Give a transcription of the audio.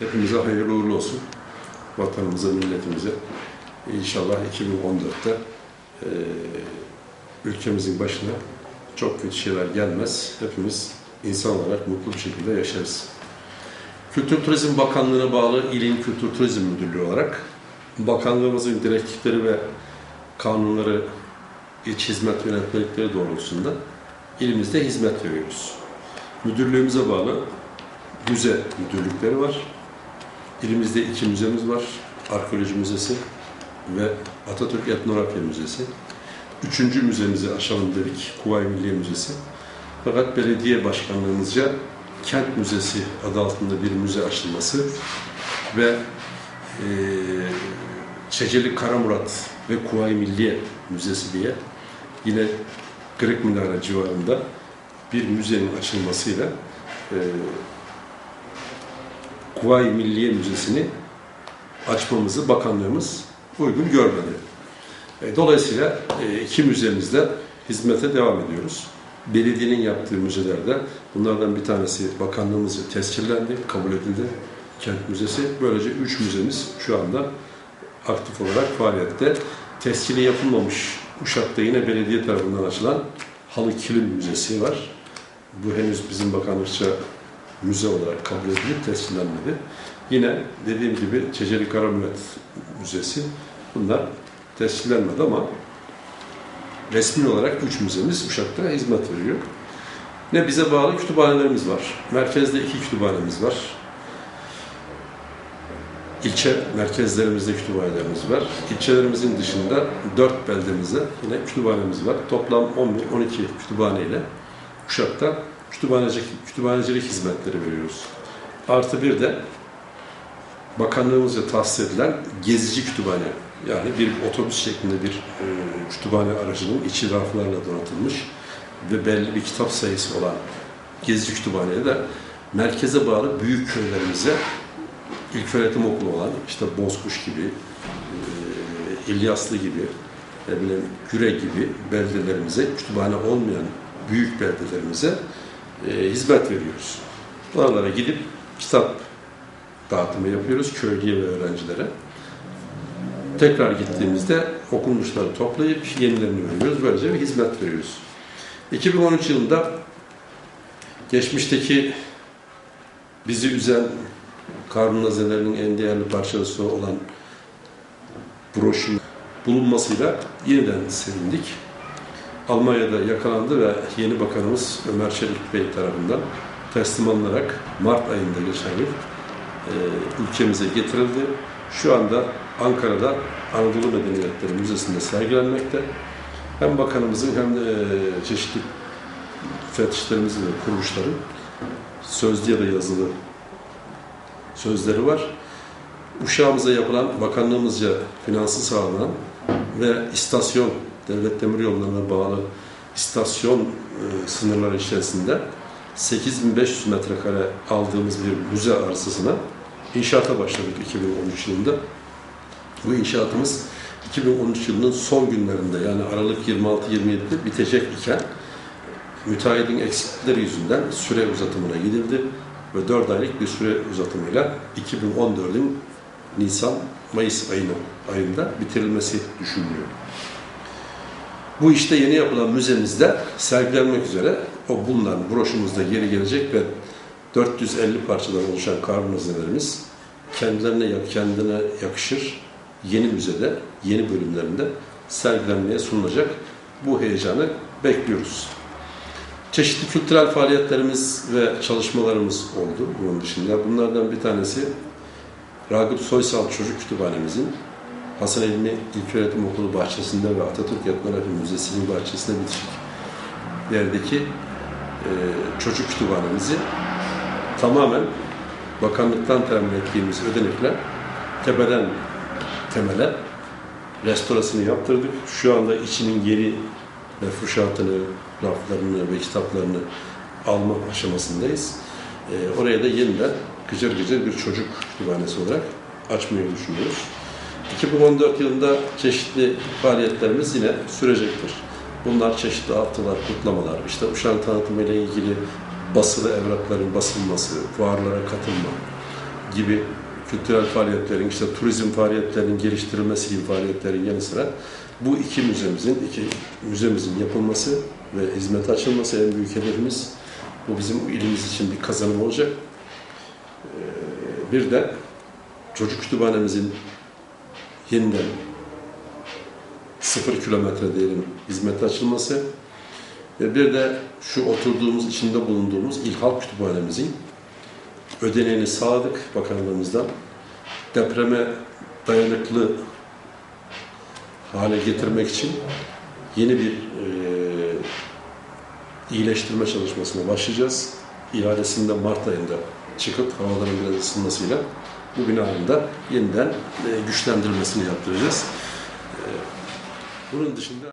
Hepimize hayırlı uğurlu olsun. Vatanımıza, milletimize. İnşallah 2014'te eee, ülkemizin başına çok kötü şeyler gelmez. Hepimiz insan olarak mutlu bir şekilde yaşarız. Kültür Turizm Bakanlığı'na bağlı İlin Kültür Turizm Müdürlüğü olarak bakanlığımızın direktifleri ve kanunları, iç hizmet yönetmelikleri doğrultusunda ilimizde hizmet veriyoruz. Müdürlüğümüze bağlı müze müdürlükleri var. İlimizde iki müzemiz var. Arkeoloji Müzesi ve Atatürk Etnografya Müzesi. Üçüncü müzemizi açalım dedik. Kuvayi Milliye Müzesi. Fakat belediye başkanlığımızca Kent Müzesi adı altında bir müze açılması ve eee Çeceli Karamurat ve Kuvayi Milliye Müzesi diye yine Kırık Minare civarında bir müzenin açılmasıyla eee Kuvayi Milliye Müzesi'ni açmamızı bakanlığımız uygun görmedi. E, Dolayısıyla e, iki müzemizde hizmete devam ediyoruz. Belediyenin yaptığı müzelerde bunlardan bir tanesi bakanlığımızca tescillendi, kabul edildi. Kent Müzesi. Böylece üç müzemiz şu anda aktif olarak faaliyette. Tescili yapılmamış Uşak'ta yine belediye tarafından açılan Halı Kilim Müzesi var. Bu henüz bizim bakanlıkça müze olarak kabul edilip tescillenmedi. Yine dediğim gibi Çeceli Karamurat Müzesi bunlar tescillenmedi ama resmi olarak üç müzemiz Uşak'ta hizmet veriyor. Ne bize bağlı kütüphanelerimiz var. Merkezde iki kütüphanemiz var. İlçe merkezlerimizde kütüphanelerimiz var. İlçelerimizin dışında dört beldemizde yine kütüphanemiz var. Toplam 11-12 kütüphane ile Uşak'ta kütüphanecilik, kütüphanecilik hizmetleri veriyoruz. Artı bir de bakanlığımızca tahsis edilen gezici kütüphane. Yani bir otobüs şeklinde bir e, kütüphane aracının içi raflarla donatılmış ve belli bir kitap sayısı olan gezici kütüphaneye de merkeze bağlı büyük köylerimize ilköğretim okulu olan işte Bozkuş gibi, e, İlyaslı gibi, ne bileyim Güre gibi beldelerimize, kütüphane olmayan büyük beldelerimize e, hizmet veriyoruz. Oralara gidip kitap dağıtımı yapıyoruz köylüye ve öğrencilere. Tekrar gittiğimizde okunmuşları toplayıp yenilerini veriyoruz. Böylece bir hizmet veriyoruz. 2013 yılında geçmişteki bizi üzen Karun Nazelerinin en değerli parçası olan broşün bulunmasıyla yeniden sevindik. Almanya'da yakalandı ve yeni bakanımız Ömer Çelik Bey tarafından teslim alınarak Mart ayında geçen yıl e, ülkemize getirildi. Şu anda Ankara'da Anadolu Medeniyetleri Müzesi'nde sergilenmekte. Hem bakanımızın hem de e, çeşitli müfettişlerimizin ve kuruluşların sözlü ya da yazılı sözleri var. Uşağımıza yapılan bakanlığımızca finansı sağlanan ve istasyon, devlet demir yollarına bağlı istasyon e, sınırları içerisinde 8500 metrekare aldığımız bir müze arsasına inşaata başladık 2013 yılında. Bu inşaatımız 2013 yılının son günlerinde yani Aralık 26-27'de bitecek iken müteahhidin eksiklikleri yüzünden süre uzatımına gidildi ve 4 aylık bir süre uzatımıyla 2014'ün Nisan-Mayıs ayını, ayında bitirilmesi düşünülüyor. Bu işte yeni yapılan müzemizde sergilenmek üzere o bulunan broşumuzda geri gelecek ve 450 parçadan oluşan karnı hazinelerimiz kendilerine kendine yakışır yeni müzede, yeni bölümlerinde sergilenmeye sunulacak. Bu heyecanı bekliyoruz. Çeşitli kültürel faaliyetlerimiz ve çalışmalarımız oldu bunun dışında. Bunlardan bir tanesi Ragıp Soysal Çocuk Kütüphanemizin Hasan Elmi İlköğretim Okulu bahçesinde ve Atatürk Etnografi Müzesi'nin bahçesinde bitişik yerdeki e, çocuk kütüphanemizi tamamen bakanlıktan temin ettiğimiz ödenekle tepeden temele restorasını yaptırdık. Şu anda içinin geri mefruşatını, raflarını ve kitaplarını alma aşamasındayız. E, oraya da yeniden gıcır gıcır bir çocuk kütüphanesi olarak açmayı düşünüyoruz. 2014 yılında çeşitli faaliyetlerimiz yine sürecektir. Bunlar çeşitli haftalar, kutlamalar, işte Uşak tanıtımı ile ilgili basılı evrakların basılması, fuarlara katılma, gibi kültürel faaliyetlerin, işte turizm faaliyetlerinin geliştirilmesi gibi faaliyetlerin yanı sıra bu iki müzemizin, iki müzemizin yapılması ve hizmete açılması en büyük hedefimiz. Bu bizim ilimiz için bir kazanım olacak. Ee, Bir de çocuk kütüphanemizin yeniden sıfır kilometre diyelim hizmete açılması ve bir de şu oturduğumuz, içinde bulunduğumuz İl Halk Kütüphanemizin ödeneğini sağladık bakanlığımızdan. Depreme dayanıklı hale getirmek için yeni bir e, iyileştirme çalışmasına başlayacağız. İhalesinde Mart ayında çıkıp havaların biraz ısınmasıyla bu binanın da yeniden e, güçlendirilmesini yaptıracağız. E, bunun dışında